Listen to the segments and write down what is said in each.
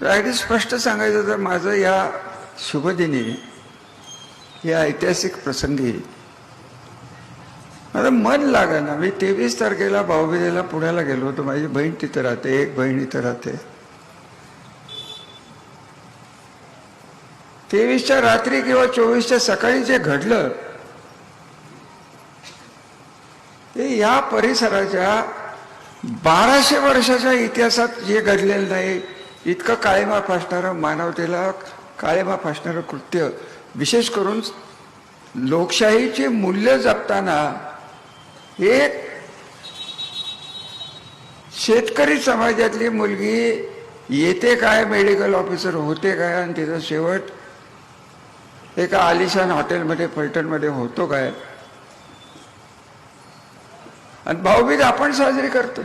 अगदी स्पष्ट सांगायचं तर माझं या शुभदिनी या ऐतिहासिक प्रसंगी माझं मन ना. मी तेवीस तारखेला भाऊबिजेला पुण्याला गेलो होतो. माझी बहीण तिथं राहते एक बहीण इथं राहते. तेवीसच्या रात्री किंवा चोवीसच्या सकाळी जे घडलं ते या परिसराच्या बाराशे वर्षाच्या इतिहासात जे घडलेलं नाही इतकं काळेमाप असणारं मानवतेला काळेमा असणारं कृत्य विशेष करून लोकशाहीचे मूल्य जपताना हे शेतकरी समाजातली मुलगी येते काय मेडिकल ऑफिसर होते काय आणि तिचा शेवट एका आलिशान हॉटेलमध्ये फलटणमध्ये होतो काय? आणि भाऊबीज आपण साजरी करतो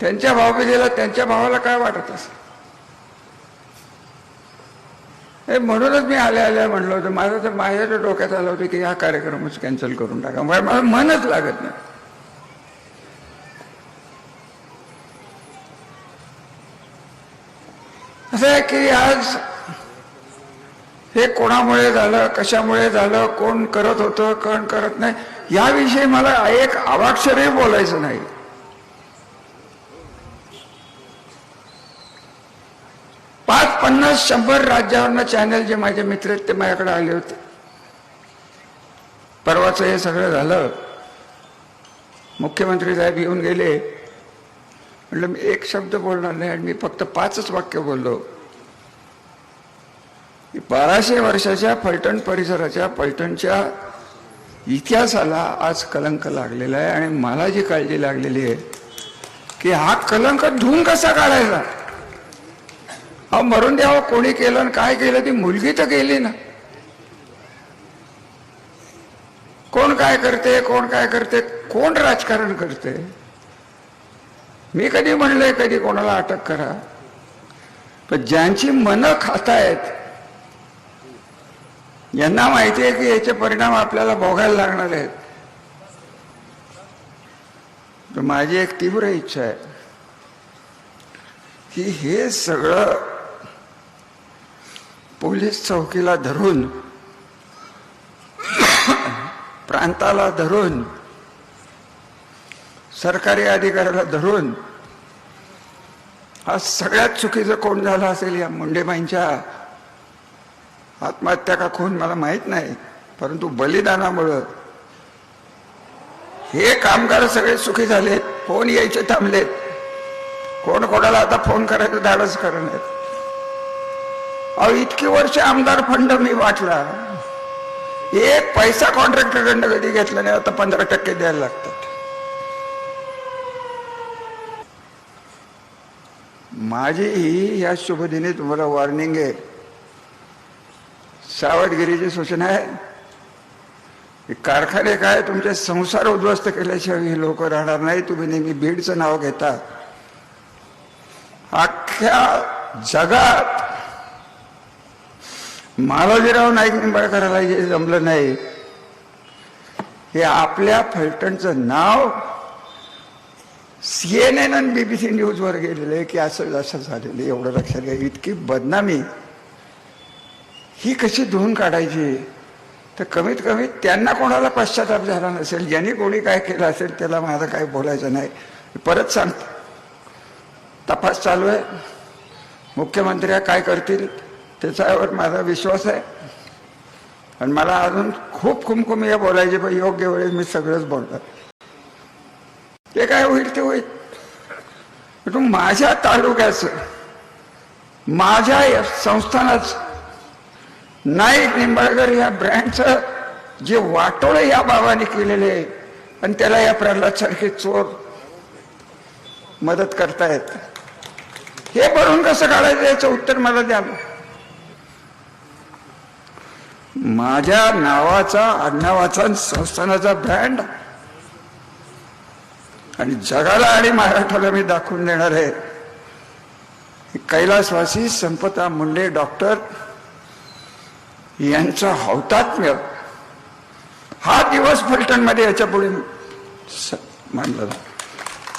त्यांच्या भाऊबीजेला त्यांच्या भावाला काय वाटत असं हे म्हणूनच मी आल्या आल्या म्हणलो होतं. माझं तर माझ्या डोक्यात आलं होतं की हा कार्यक्रमच कॅन्सल करून टाका. मला मला मनच लागत नाही. असं आहे की आज हे कोणामुळे झालं कशामुळे झालं कोण करत होतं कोण करत नाही याविषयी मला एक अवाक्षरही बोलायचं नाही. पन्नास शंभर राज्यावरनं चॅनल जे माझे मित्र आहेत ते माझ्याकडे आले होते. परवाचं हे सगळं झालं. मुख्यमंत्री साहेब येऊन गेले. म्हटलं मी एक शब्द बोलणार नाही आणि मी फक्त पाचच वाक्य बोललो. की बाराशे वर्षाच्या फलटण परिसराच्या फलटणच्या इतिहासाला आज कलंक लागलेला आहे आणि मला जी काळजी लागलेली आहे की हा कलंक धुवून कसा काढायचा? अहो मरून द्यावं कोणी केलं आणि काय केलं ती मुलगी तर गेली ना. कोण काय करते कोण काय करते कोण राजकारण करते? मी कधी म्हणलंय कधी कोणाला अटक करा. पण ज्यांची मनं खातायत यांना माहिती आहे की याचे परिणाम आपल्याला भोगायला लागणार आहेत. तर माझी एक तीव्र इच्छा आहे की हे सगळं पोलीस चौकीला धरून प्रांताला धरून सरकारी अधिकाऱ्याला धरून हा सगळ्यात चुकीचं कोण झालं असेल या मुंडेबाईंच्या आत्महत्या का खून मला माहीत नाही परंतु बलिदानामुळं हे कामगार सगळे सुखी झालेत फोन यायचे थांबलेत. कोण कोणाला आता फोन करायचं धाडस करणार? अहो इतकी वर्ष आमदार फंड मी वाटला एक पैसा कॉन्ट्रॅक्टरकडनं कधी घेतला नाही आता पंधरा टक्के द्यायला लागतात. माझी ही या शुभदिनी तुम्हाला वॉर्निंग आहे. सावधगिरीची सूचना आहे. हे कारखाने काय तुमचे संसार उद्ध्वस्त केल्याशिवाय हे लोक राहणार नाही. तुम्ही नेहमी बीडचं नाव घेता. अख्ख्या जगात मालोजीराव नाईक निंबाळकराला जे जमलं नाही. हे आपल्या फलटणचं नाव सीएनएन आणि बीबीसी न्यूजवर गेलेलं आहे की असं असं झालेलं आहे एवढं लक्षात घ्या. इतकी बदनामी. ही कशी धुवून काढायची? तर कमीत कमी त्यांना कोणाला पश्चाताप झाला नसेल ज्यांनी कोणी काय केलं असेल त्याला माझं काय बोलायचं नाही. परत सांगतो. तपास चालू आहे. मुख्यमंत्र्या काय करतील? त्याच्यावर माझा विश्वास आहे. आणि मला अजून खूप खुमखुमी बोलायचे पण योग्य वेळेस मी सगळंच बोलतात ते काय होईल ते होईल. तू माझ्या तालुक्याचं माझ्या या संस्थानाचं नाईक निंबाळकर या ब्रँडचं जे वाटोळं या बाबाने केलेले आहे आणि त्याला या प्रल्हाद सारखे चोर मदत करतायत. हे भरून कसं काढायचं याचं उत्तर मला द्या माझ्या नावाचा आडनावाचा संस्थानाचा ब्रँड आणि जगाला आणि महाराष्ट्राला मी दाखवून देणार आहे. कैलासवासी संपता मुंडे डॉक्टर यांचं हौतात्म्य हा दिवस फलटणमध्ये याच्यापुढे स- मानला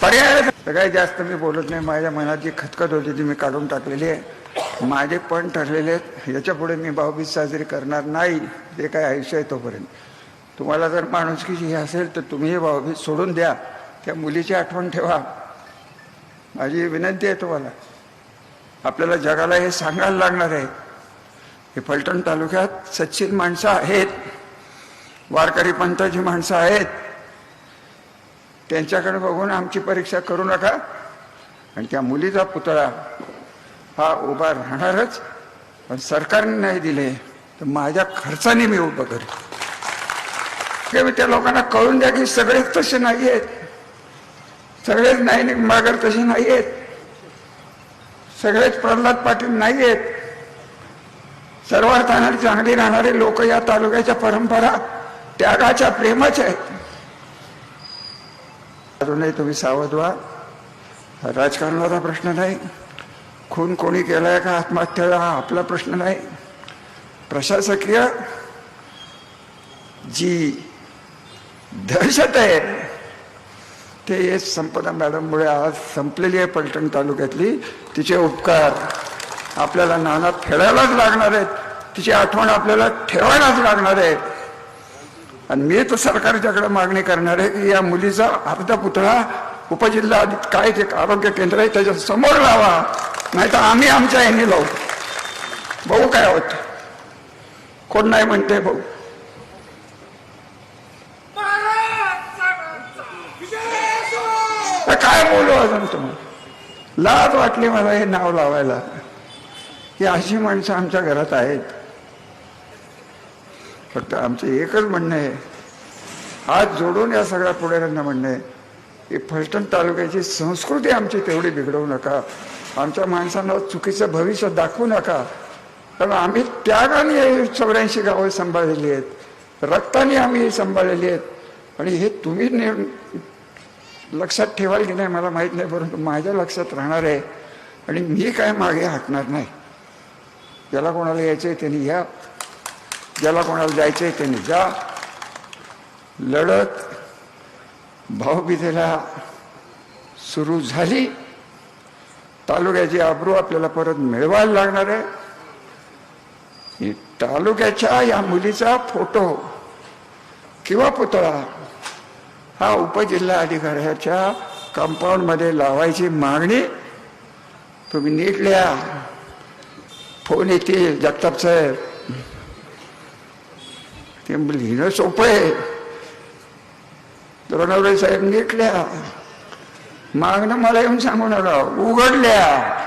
पर्याय सगळ्यात जास्त मी बोलत नाही. माझ्या मनात जी खतखत होती ती मी काढून टाकलेली आहे. माझे पण ठरलेले आहेत. याच्यापुढे मी भाऊबीज साजरी करणार नाही जे काय आयुष्य आहे तोपर्यंत. तुम्हाला जर माणुसकीची हे असेल तर तुम्ही हे भाऊबीज सोडून द्या. त्या मुलीची आठवण ठेवा. माझी विनंती आहे तुम्हाला. आपल्याला जगाला हे सांगायला लागणार आहे. हे फलटण तालुक्यात सच्चिन माणसं आहेत. वारकरी पंथाची माणसं आहेत. त्यांच्याकडे बघून आमची परीक्षा करू नका. आणि त्या मुलीचा पुतळा हा उभा राहणारच पण सरकारने नाही दिले तर माझ्या खर्चाने मी उभं करेन. त्या लोकांना कळून द्या की सगळेच तसे नाही आहेत. सगळेच नाही मागर तसे नाही आहेत. सगळेच प्रल्हाद पाटील नाही आहेत. सर्वार्थाने चांगली राहणारे लोक या तालुक्याच्या परंपरा त्यागाच्या प्रेमाच्या आहेत. अजूनही तुम्ही सावध व्हा. राजकारणाचा प्रश्न नाही. खून कोणी केलाय का आत्महत्या हा आपला प्रश्न नाही. प्रशासकीय जी दहशत आहे ते संपदा मॅडममुळे आज संपलेली आहे पलटण तालुक्यातली. तिचे उपकार आपल्याला नाना फेडायलाच लागणार आहेत. तिची आठवण आपल्याला ठेवायलाच लागणार आहे आणि मी तर सरकारच्याकडे मागणी करणार आहे की या मुलीचा अर्धा पुतळा उपजिल्हा काय ते आरोग्य केंद्र आहे त्याच्यासमोर लावा. नाही तर आम्ही आमच्या ह्याने लावू. भाऊ काय होत? कोण नाही म्हणते भाऊ? तर काय बोलू अजून तुम्हाला लाज वाटली मला हे नाव लावायला. ही अशी माणसं आमच्या घरात आहेत. फक्त आमचं एकच म्हणणं आहे. हात जोडून या सगळ्या पुढाऱ्यांना म्हणणं आहे. हे फलटण तालुक्याची संस्कृती आमची तेवढी बिघडवू नका. आमच्या माणसांना चुकीचं भविष्य दाखवू नका. कारण आम्ही त्यागाने चौऱ्याऐंशी गावं सांभाळलेली आहेत. रक्ताने आम्ही सांभाळलेली आहेत. आणि हे तुम्ही ने लक्षात ठेवाल की नाही मला माहीत नाही परंतु माझ्या लक्षात राहणार आहे. आणि मी काय मागे हटणार नाही. ज्याला कोणाला यायचं आहे त्यांनी या. ज्याला कोणाला जायचं आहे त्यांनी जा. लढत भाऊबीजेला सुरू झाली. तालुक्याची आब्रू आपल्याला परत मिळवायला लागणार आहे. तालुक्याच्या या मुलीचा फोटो किंवा पुतळा हा उपजिल्हा अधिकाऱ्याच्या कंपाऊंडमध्ये लावायची मागणी. तुम्ही नीट लिहा फोन येतील जगताप साहेब. ते लिहिणं सोपं आहे. द्रोणावळे साहेब नीट मागणं मला येऊन सांगू नका. उघडल्या.